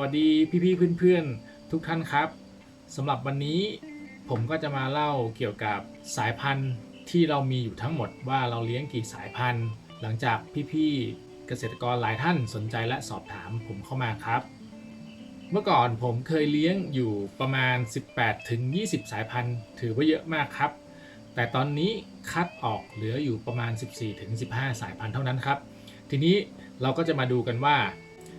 วัสดีพี่ๆเพื่อนๆทุกท่านครับสำหรับวันนี้ผมก็จะมาเล่าเกี่ยวกับสายพันธุ์ที่เรามีอยู่ทั้งหมดว่าเราเลี้ยงกี่สายพันธุ์ หลังจากพี่ๆเกษตรกรหลายท่านสนใจและสอบถามผมเข้ามาครับ เมื่อก่อนผมเคยเลี้ยงอยู่ประมาณ 18ถึง20สายพันธุ์ ถือว่าเยอะมากครับ แต่ตอนนี้คัดออกเหลืออยู่ประมาณ 14ถึง15สายพันธุ์เท่านั้นครับ ทีนี้เราก็จะมาดูกันว่า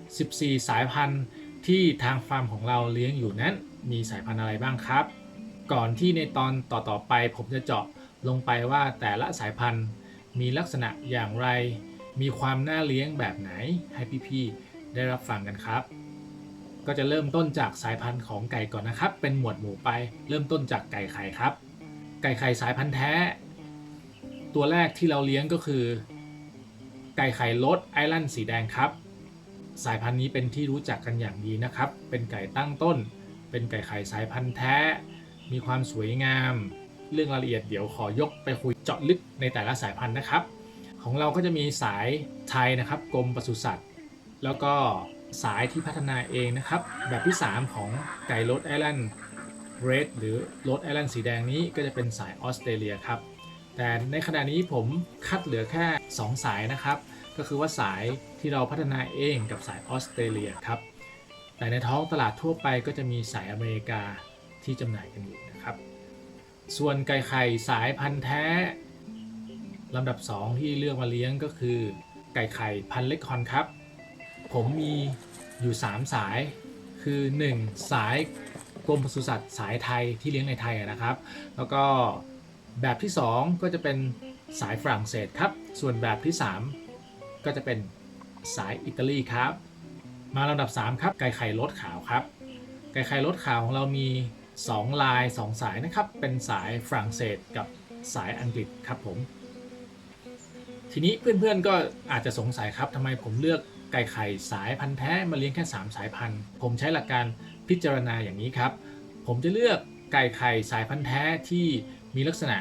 14 สายพันธุ์ ที่ทางฟาร์มของเราเลี้ยงอยู่นั้น มีสายพันธุ์อะไรบ้างครับ ก่อนที่ในตอนต่อๆไป ผมจะเจาะลงไปว่าแต่ละสายพันธุ์มีลักษณะอย่างไร มีความน่าเลี้ยงแบบไหนให้พี่ๆได้รับฟังกันครับ ก็จะเริ่มต้นจากสายพันธุ์ของไก่ก่อนนะครับ เป็นหมวดหมู่ไป เริ่มต้นจากไก่ไข่ครับ ไก่ไข่สายพันธุ์แท้ ตัวแรกที่เราเลี้ยงก็คือ ไก่ไข่ลดไอแลนด์สีแดงครับ สายพันธุ์นี้เป็นที่รู้จักกันอย่างดีนะครับ เป็นไก่ตั้งต้น เป็นไก่ไข่สายพันธุ์แท้ มีความสวยงาม เรื่องรายละเอียดเดี๋ยวขอยกไปคุยเจาะลึกในแต่ละสายพันธุ์นะครับ ของเราก็จะมีสายไทยนะครับกรมปศุสัตว์ แล้วก็สายที่พัฒนาเองนะครับ แบบที่ 3 ของไก่โรดไอแลนด์เรดหรือโรดไอแลนด์สีแดงนี้ก็จะเป็นสายออสเตรเลียครับ แต่ในขณะนี้ผมคัดเหลือแค่ 2 สายนะครับ ก็คือว่าสายที่เราพัฒนาเองกับสายออสเตรเลียครับ แต่ในท้องตลาดทั่วไปก็จะมีสายอเมริกาที่จำหน่ายกันอยู่นะครับ ส่วนไก่ไข่สายพันธุ์แท้ลำดับ 2 ที่เลือกมาเลี้ยงก็คือ ไก่ไข่พันธุ์เล็กคอนครับ ผมมีอยู่ 3 สายคือ 1 สายกรมปศุสัตว์สายไทยที่เลี้ยงในไทยนะครับ แล้วก็แบบที่ 2 ก็จะเป็นสายฝรั่งเศสครับ ส่วนแบบที่ 3 ก็จะเป็นสายอิตาลีครับ มาลำดับ 3 ครับ ไก่ไข่รสขาวครับ ไก่ไข่รสขาวของเรามี 2 ลาย 2 สายนะครับ เป็นสายฝรั่งเศสกับสายอังกฤษครับผม ทีนี้เพื่อนๆก็อาจจะสงสัยครับทำไมผมเลือกไก่ไข่สายพันธุ์แท้มาเลี้ยงแค่ 3 สายพันธุ์ ผมใช้หลักการพิจารณาอย่างนี้ครับ ผมจะเลือกไก่ไข่สายพันธุ์แท้ที่มีลักษณะ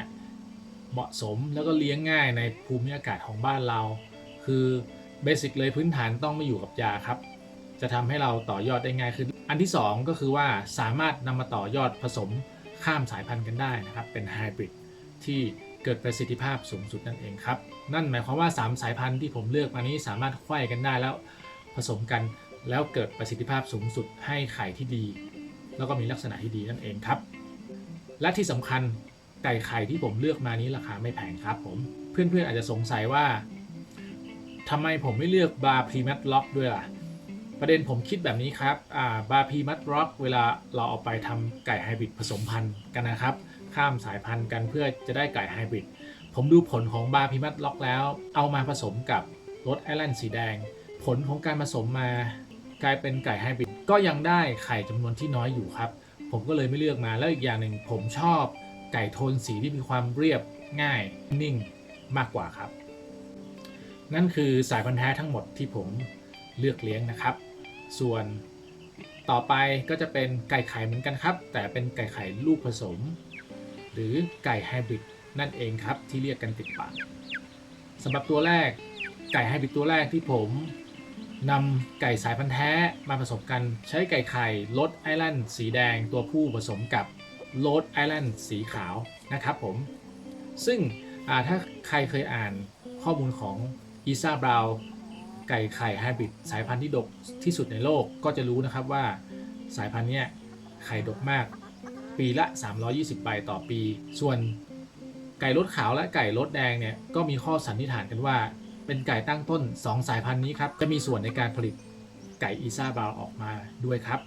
เหมาะสมแล้วก็เลี้ยงง่ายในภูมิอากาศของบ้านเรา คือเบสิกเลยพื้นฐานต้องไม่อยู่กับยาครับ จะทำให้เราต่อยอดได้ง่ายขึ้น อันที่ 2 ก็คือว่าสามารถนำมาต่อยอดผสมข้ามสายพันธุ์กันได้นะครับ เป็นไฮบริดที่เกิดประสิทธิภาพสูงสุดนั่นเองครับ นั่นหมายความว่า 3 สายพันธุ์ที่ผมเลือกมานี้สามารถไขว้กันได้แล้วผสมกันแล้วเกิดประสิทธิภาพสูงสุดให้ไข่ที่ดี แล้วก็มีลักษณะที่ดีนั่นเองครับ และที่สำคัญไก่ไข่ที่ผมเลือกมานี้ราคาไม่แพงครับผม เพื่อนๆอาจจะสงสัยว่า ทำไมผมไม่เลือกบาร์พรีมัตล็อกด้วยล่ะ ประเด็นผมคิดแบบนี้ครับบาร์พีมัตร็อกเวลาเราเอาไปทำไก่ไฮบริดผสมพันธุ์กันนะครับ ข้ามสายพันธุ์กันเพื่อจะได้ไก่ไฮบริดผมดูผลของบาร์พีมัตล็อกแล้ว เอามาผสมกับรสไอแลนด์สีแดง ผลของการผสมมากลายเป็นไก่ไฮบริดก็ยังได้ไข่จำนวนที่น้อยอยู่ครับ ผมก็เลยไม่เลือกมาแล้วอีกอย่างหนึ่งผมชอบไก่โทนสีที่มีความเรียบง่ายนิ่งมากกว่าครับ นั่นคือสายพันธุ์แท้ทั้งหมดที่ผมเลือกเลี้ยงนะครับ ส่วนต่อไปก็จะเป็นไก่ไข่เหมือนกันครับ แต่เป็นไก่ไข่ลูกผสม หรือไก่ไฮบริดนั่นเองครับที่เรียกกันติดปากสำหรับตัวแรกไก่ไฮบริดตัวแรกที่ผมนำไก่สายพันธุ์แท้มาผสมกันใช้ไก่ไข่ลดไอแลนด์สีแดงตัวผู้ผสมกับโรดไอแลนด์สีขาวนะครับผม ซึ่งถ้าใครเคยอ่านข้อมูลของ อีซาบราวไก่ไข่ไฮบริดสายพันธุ์ที่ดกที่สุดในโลกก็จะรู้นะครับว่าสายพันธุ์เนี้ยไข่ดกมาก ปีละ 320 ใบต่อปี ส่วนไก่รสขาวและไก่รสแดงเนี่ยก็มีข้อสันนิษฐานกันว่า เป็นไก่ตั้งต้น 2 สายพันธุ์นี้ครับจะมีส่วนในการผลิตไก่อีซาบราวออกมาด้วยครับ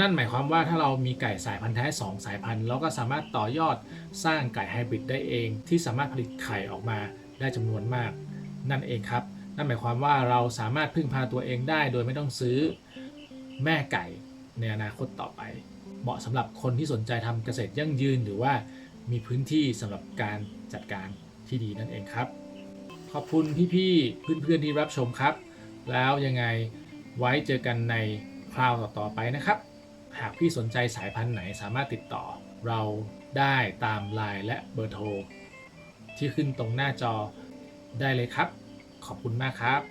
นั่นหมายความว่าถ้าเรามีไก่สายพันธุ์แท้ 2 สายพันธุ์เราก็สามารถต่อยอดสร้างไก่ไฮบริดได้เองที่สามารถผลิตไข่ออกมาได้จำนวนมาก นั่นเองครับ นั่นหมายความว่าเราสามารถพึ่งพาตัวเองได้ โดยไม่ต้องซื้อแม่ไก่ในอนาคตต่อไป เหมาะสำหรับคนที่สนใจทำเกษตรยั่งยืน หรือว่ามีพื้นที่สำหรับการจัดการที่ดีนั่นเองครับ ขอบคุณพี่ๆเพื่อนๆที่รับชมครับ แล้วยังไงไว้เจอกันในคราวต่อๆไปนะครับ หากพี่สนใจสายพันธุ์ไหนสามารถติดต่อ เราได้ตามไลน์และเบอร์โทรที่ขึ้นตรงหน้าจอได้เลยครับ ขอบคุณมากครับ